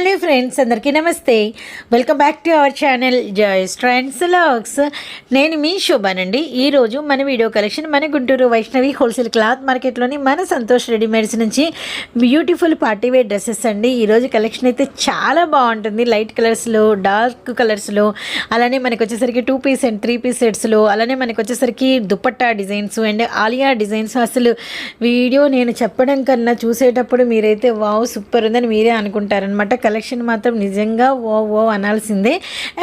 Hello friends అందరికీ నమస్తే. Welcome back to our channel Joys Trends Vlogs. నేను మీ శోభానండి. ఈరోజు మన వీడియో కలెక్షన్ మన గుంటూరు వైష్ణవి హోల్సేల్ క్లాత్ మార్కెట్లోని మన సంతోష్ రెడీమేడ్స్ నుంచి బ్యూటిఫుల్ పార్టీ వేర్ డ్రెస్సెస్ అండి. ఈరోజు కలెక్షన్ అయితే చాలా బాగుంటుంది. లైట్ కలర్స్లో డార్క్ కలర్స్లో అలానే మనకి వచ్చేసరికి two piece and three piece సెట్స్లో అలానే మనకి వచ్చేసరికి dupatta designs and Alia designs. అసలు వీడియో నేను చెప్పడం కన్నా చూసేటప్పుడు మీరైతే వావ్ సూపర్ ఉందని మీరే అనుకుంటారనమాట కలెక్షన్ మాత్రం నిజంగా ఓ ఓ అనాల్సిందే.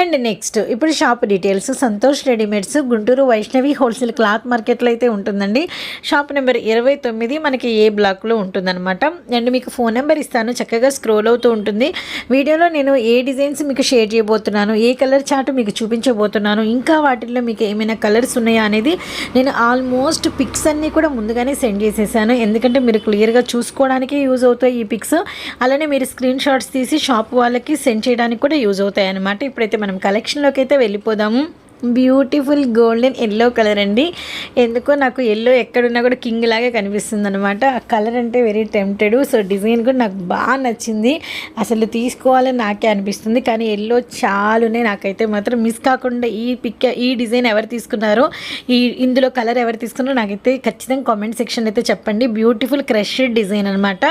అండ్ నెక్స్ట్ ఇప్పుడు shop details Santosh readymades Guntur Vaishnavi wholesale cloth మార్కెట్లో అయితే ఉంటుందండి. షాప్ నెంబర్ ఇరవై తొమ్మిది మనకి ఏ బ్లాక్లో ఉంటుందన్నమాట. అండ్ మీకు ఫోన్ నెంబర్ ఇస్తాను చక్కగా స్క్రోల్ అవుతూ ఉంటుంది. వీడియోలో నేను ఏ డిజైన్స్ మీకు షేర్ చేయబోతున్నాను ఏ కలర్ చార్ట్ మీకు చూపించబోతున్నాను ఇంకా వాటిల్లో మీకు ఏమైనా కలర్స్ ఉన్నాయా అనేది నేను ఆల్మోస్ట్ పిక్స్ అన్నీ కూడా ముందుగానే సెండ్ చేసేసాను. ఎందుకంటే మీరు క్లియర్గా చూసుకోవడానికి యూజ్ అవుతాయి ఈ పిక్స్ అలానే మీరు స్క్రీన్ షాట్స్ తీసి షాప్ వాళ్ళకి సెండ్ చేయడానికి కూడా యూజ్ అవుతాయి అనమాట ఇప్పుడైతే మనం కలెక్షన్లోకి అయితే వెళ్ళిపోదాము. బ్యూటిఫుల్ గోల్డెన్ ఎల్లో కలర్ అండి. ఎందుకో నాకు ఎల్లో ఎక్కడున్నా కూడా కింగ్ లాగే కనిపిస్తుంది అనమాట ఆ కలర్ అంటే వెరీ టెంప్టెడ్. సో డిజైన్ కూడా నాకు బాగా నచ్చింది. అసలు తీసుకోవాలని నాకే అనిపిస్తుంది. కానీ ఎల్లో చాలునే నాకైతే మాత్రం మిస్ కాకుండా ఈ పిక్ ఈ డిజైన్ ఎవరు తీసుకున్నారో ఈ ఇందులో కలర్ ఎవరు తీసుకున్నారో నాకైతే ఖచ్చితంగా కామెంట్ సెక్షన్ అయితే చెప్పండి. బ్యూటిఫుల్ క్రష్డ్ డిజైన్ అనమాట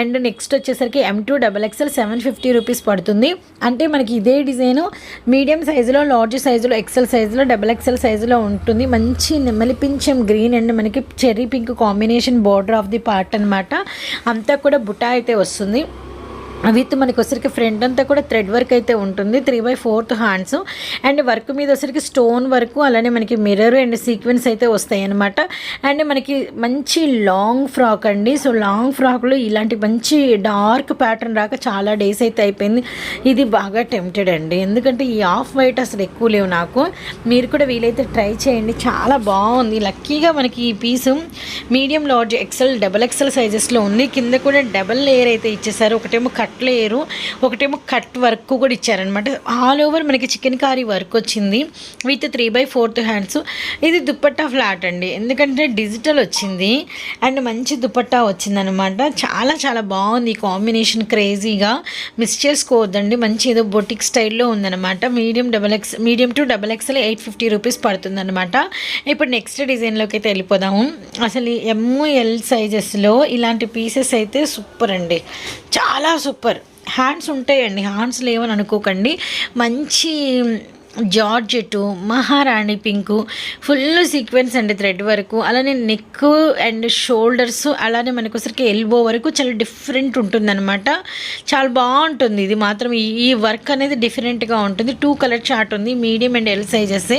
అండ్ నెక్స్ట్ వచ్చేసరికి M to double XL seven fifty rupees పడుతుంది. అంటే మనకి ఇదే డిజైను మీడియం సైజులో లార్జ్ సైజులో ఎక్సెల్ సైజులో డబల్ ఎక్సెల్ సైజులో ఉంటుంది. మంచి నెమలిపించం గ్రీన్ అండ్ మనకి cherry pink combination border of the part అనమాట అంతా కూడా బుటా అయితే వస్తుంది. విత్ మనకి వచ్చరికి ఫ్రంట్ అంతా కూడా థ్రెడ్ వర్క్ అయితే ఉంటుంది. Three by fourth hands. And work మీద వచ్చరికి స్టోన్ వర్క్ అలానే మనకి మిర్రర్ అండ్ సీక్వెన్స్ అయితే వస్తాయి అనమాట అండ్ మనకి మంచి లాంగ్ ఫ్రాక్ అండి. సో లాంగ్ ఫ్రాక్లో ఇలాంటి మంచి డార్క్ ప్యాటర్న్ రాక చాలా డేస్ అయితే అయిపోయింది. ఇది బాగా టెంప్టెడ్ అండి. ఎందుకంటే ఈ ఆఫ్ వైట్ అసలు ఎక్కువ లేవు నాకు. మీరు కూడా వీలైతే ట్రై చేయండి. చాలా బాగుంది. లక్కీగా మనకి ఈ piece medium large XL double XL సైజెస్లో ఉంది. కింద కూడా డబల్ లేయర్ అయితే ఇచ్చేసారు. ఒకటేమో కట్ లేరు ఒకటేమో కట్ వర్క్ కూడా ఇచ్చారనమాట. ఆల్ ఓవర్ మనకి చికెన్ కారీ వర్క్ వచ్చింది. With three by fourth hands ఇది దుప్పట్టా ఫ్లాట్ అండి. ఎందుకంటే డిజిటల్ వచ్చింది. అండ్ మంచి దుప్పట్టా వచ్చిందనమాట. చాలా చాలా బాగుంది కాంబినేషన్ క్రేజీగా మిస్ చేసుకోవద్దండి. మంచి ఏదో బొటిక్ స్టైల్లో ఉందన్నమాట medium double X medium to double XL eight fifty rupees పడుతుందన్నమాట ఇప్పుడు నెక్స్ట్ డిజైన్లోకి అయితే వెళ్ళిపోదాము. అసలు ఎమ్ ఎల్ సైజెస్లో ఇలాంటి పీసెస్ అయితే సూపర్ అండి. చాలా సూపర్ హ్యాండ్స్ ఉంటాయండి హ్యాండ్స్ లేవని అనుకోకండి మంచి georgette Maharani pink full sequence అండి థ్రెడ్ వరకు. అలానే నెక్ అండ్ షోల్డర్స్ అలానే మనకు ఒకసారికి ఎల్బో వరకు చాలా డిఫరెంట్ ఉంటుందన్నమాట. చాలా బాగుంటుంది. ఇది మాత్రం ఈ వర్క్ అనేది డిఫరెంట్గా ఉంటుంది. టూ కలర్ చార్ట్ ఉంది. Medium and L sizes.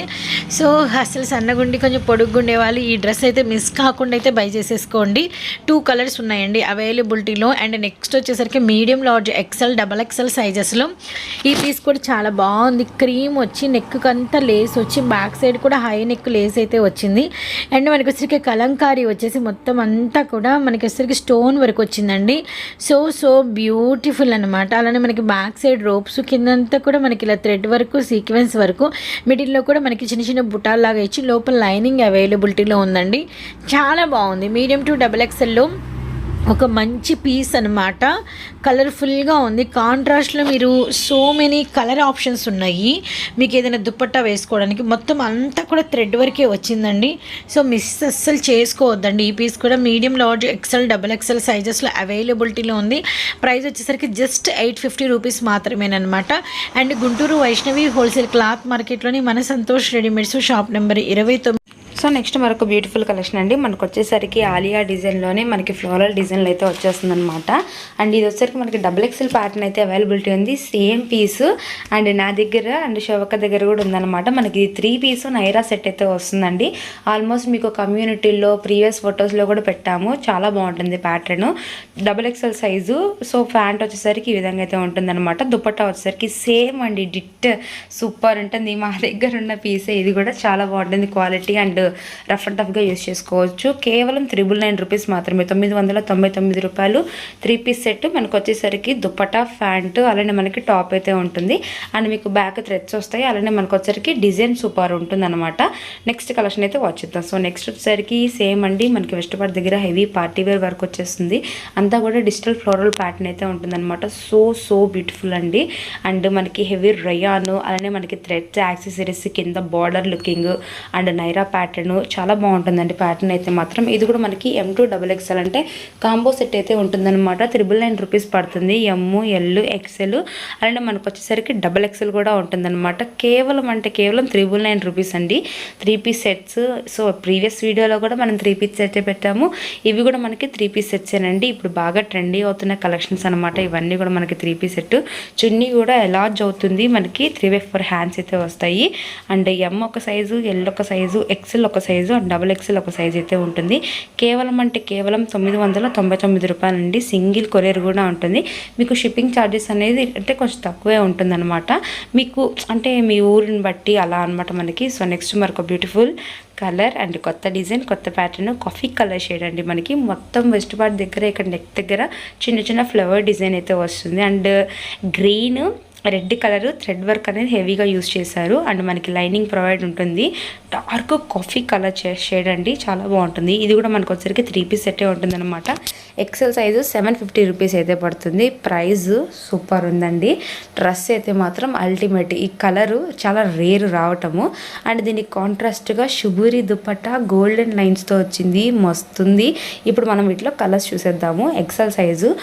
So అసలు సన్నగుండి కొంచెం పొడుగ్గుండే వాళ్ళు ఈ డ్రెస్ అయితే మిస్ కాకుండా అయితే బై చేసేసుకోండి. టూ కలర్స్ ఉన్నాయండి. అవైలబిలిటీలో అండ్ నెక్స్ట్ వచ్చేసరికి medium large XL double XL సైజెస్లో. ఈ పీస్ కూడా చాలా బాగుంది. క్రీమ్ వచ్చి నెక్ అంతా లేస్ వచ్చి బ్యాక్ సైడ్ కూడా హై నెక్ లేస్ అయితే వచ్చింది. అండ్ మనకి వచ్చరికి కలంకారీ వచ్చేసి మొత్తం అంతా కూడా మనకి వచ్చరికి స్టోన్ వర్క్ వచ్చిందండి. సో సో బ్యూటిఫుల్ అనమాట అలానే మనకి బ్యాక్ సైడ్ రోప్స్ కిందంతా కూడా మనకి ఇలా థ్రెడ్ వరకు సీక్వెన్స్ వరకు మిడిల్లో కూడా మనకి చిన్న చిన్న బుటాల్లాగా ఇచ్చి లోపల లైనింగ్ అవైలబిలిటీలో ఉందండి. చాలా బాగుంది. మీడియం టు డబుల్ ఎక్సెల్లో ఒక మంచి పీస్ అనమాట కలర్ఫుల్గా ఉంది. కాంట్రాస్ట్లో మీరు సో మెనీ కలర్ ఆప్షన్స్ ఉన్నాయి. మీకు ఏదైనా దుప్పట్టా వేసుకోవడానికి మొత్తం అంతా కూడా థ్రెడ్ వరకే వచ్చిందండి. సో మిస్ అస్సలు చేసుకోవద్దండి. ఈ పీస్ కూడా medium large XL double XL సైజెస్లో అవైలబిలిటీలో ఉంది. ప్రైస్ వచ్చేసరికి just eight fifty rupees మాత్రమేనమాట and Guntur Vaishnavi wholesale cloth మార్కెట్లోని మన సంతోష్ రెడీమేడ్స్ షాప్ నెంబర్ ఇరవై తొమ్మిది సో నెక్స్ట్ మరొక బ్యూటిఫుల్ కలెక్షన్ అండి. మనకు వచ్చేసరికి ఆలియా డిజైన్లోనే మనకి ఫ్లోరల్ డిజైన్లు అయితే వచ్చేస్తుంది అనమాట అండ్ ఇది వచ్చేసరికి మనకి డబుల్ ఎక్సెల్ ప్యాటర్న్ అయితే అవైలబిలిటీ ఉంది. సేమ్ పీస్ అండ్ నా దగ్గర అండ్ శోభక దగ్గర కూడా ఉందన్నమాట. మనకి ఇది త్రీ పీస్ నైరా సెట్ అయితే వస్తుందండి. ఆల్మోస్ట్ మీకు కమ్యూనిటీలో ప్రీవియస్ ఫొటోస్లో కూడా పెట్టాము. చాలా బాగుంటుంది pattern double XL size so pant వచ్చేసరికి ఈ విధంగా అయితే ఉంటుందన్నమాట. దుపట్టా వచ్చేసరికి సేమ్ అండి. డిట్ సూపర్ ఉంటుంది. మా దగ్గర ఉన్న పీసే ఇది కూడా చాలా బాగుంటుంది క్వాలిటీ అండ్ రఫ్ అండ్ టఫ్గా యూస్ చేసుకోవచ్చు. కేవలం త్రిబుల్ నైన్ రూపీస్ మాత్రమే. తొమ్మిది వందల తొంభై తొమ్మిది రూపాయలు త్రీ పీస్ సెట్ మనకు వచ్చేసరికి దుప్పటా ప్యాంట్ అలానే మనకి టాప్ అయితే ఉంటుంది. అండ్ మీకు బ్యాక్ థ్రెడ్స్ వస్తాయి. అలానే మనకు వచ్చేసరికి డిజైన్ సూపర్ ఉంటుంది అనమాట నెక్స్ట్ కలెక్షన్ అయితే వచ్చేద్దాం సో నెక్స్ట్ వచ్చేసరికి సేమ్ అండి. మనకి వెస్ట్పాట్ దగ్గర హెవీ పార్టీ వేర్ వర్క్ వచ్చేస్తుంది. అంతా కూడా డిజిటల్ ఫ్లోరల్ ప్యాటర్న్ అయితే ఉంటుంది అనమాట సో సో బ్యూటిఫుల్ అండి. అండ్ మనకి హెవీ రయాన్ అలానే మనకి థ్రెడ్స్ యాక్సెసరీస్ కింద border looking and Naira pattern చాలా బాగుంటుందండి. ప్యాటర్న్ అయితే మాత్రం ఇది కూడా మనకి ఎం టూ డబుల్ ఎక్స్ఎల్ అంటే కాంబో సెట్ అయితే ఉంటుందన్నమాట. త్రిబుల్ నైన్ రూపీస్ పడుతుంది. ఎమ్ ఎల్ ఎక్సెల్ అలానే మనకు వచ్చేసరికి డబుల్ ఎక్సెల్ కూడా ఉంటుందన్నమాట. కేవలం అంటే కేవలం త్రిబుల్ నైన్ రూపీస్ అండి. Three piece sets so previous వీడియోలో కూడా మనం త్రీ పీస్ సెట్ పెట్టాము. ఇవి కూడా మనకి త్రీ పీస్ సెట్సేనండి ఇప్పుడు బాగా ట్రెండీ అవుతున్న కలెక్షన్స్ అనమాట ఇవన్నీ కూడా మనకి త్రీ పీస్ సెట్ చున్నీ కూడా ఎలాజ్ అవుతుంది. మనకి త్రీ బై ఫోర్ హ్యాండ్స్ అయితే వస్తాయి. అండ్ ఎమ్ ఒక సైజు ఎల్ ఒక సైజు ఎక్సెల్ ఒక సైజు అండ్ డబుల్ ఎక్సెల్ ఒక సైజు అయితే ఉంటుంది. కేవలం అంటే కేవలం తొమ్మిది వందల తొంభై తొమ్మిది రూపాయలండి. సింగిల్ కొరియర్ కూడా ఉంటుంది. మీకు షిప్పింగ్ ఛార్జెస్ అనేది అంటే కొంచెం తక్కువే ఉంటుందన్నమాట. మీకు అంటే మీ ఊరిని బట్టి అలా అనమాట మనకి. సో నెక్స్ట్ మరొక బ్యూటిఫుల్ కలర్ అండ్ కొత్త డిజైన్ కొత్త ప్యాటర్న్ కాఫీ కలర్ షేడ్ అండి మనకి. మొత్తం వెస్ట్ పార్ట్ దగ్గర ఇక్కడ నెక్ దగ్గర చిన్న చిన్న ఫ్లవర్ డిజైన్ అయితే వస్తుంది. And green red colour thread work అనేది హెవీగా యూస్ చేశారు. అండ్ మనకి లైనింగ్ ప్రొవైడ్ ఉంటుంది. డార్క్ కాఫీ కలర్ షేడ్ అండి. చాలా బాగుంటుంది. ఇది కూడా మనకు వచ్చరికి త్రీ పీస్ సెట్టే ఉంటుంది అనమాట XL size seven fifty rupees అయితే పడుతుంది. ప్రైస్ సూపర్ ఉందండి. డ్రెస్ అయితే మాత్రం అల్టిమేట్ ఈ కలరు చాలా రేర్ రావటము. అండ్ దీనికి కాంట్రాస్ట్గా షుబూరి దుపట్టా గోల్డెన్ లైన్స్తో వచ్చింది. మస్తుంది. ఇప్పుడు మనం వీటిలో కలర్స్ చూసేద్దాము. XL size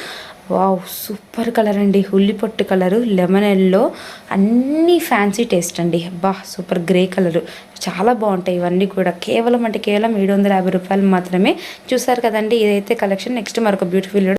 wow super colour అండి. ఉల్లి పొట్టు కలరు లెమన్ ఎల్లో అన్నీ ఫ్యాన్సీ టేస్ట్ అండి. బా సూపర్ గ్రే కలరు. చాలా బాగుంటాయి ఇవన్నీ కూడా. కేవలం అంటే కేవలం ఏడు వందల యాభై రూపాయలు మాత్రమే. చూసారు కదండి ఇదైతే కలెక్షన్. నెక్స్ట్ మరొక బ్యూటిఫుల్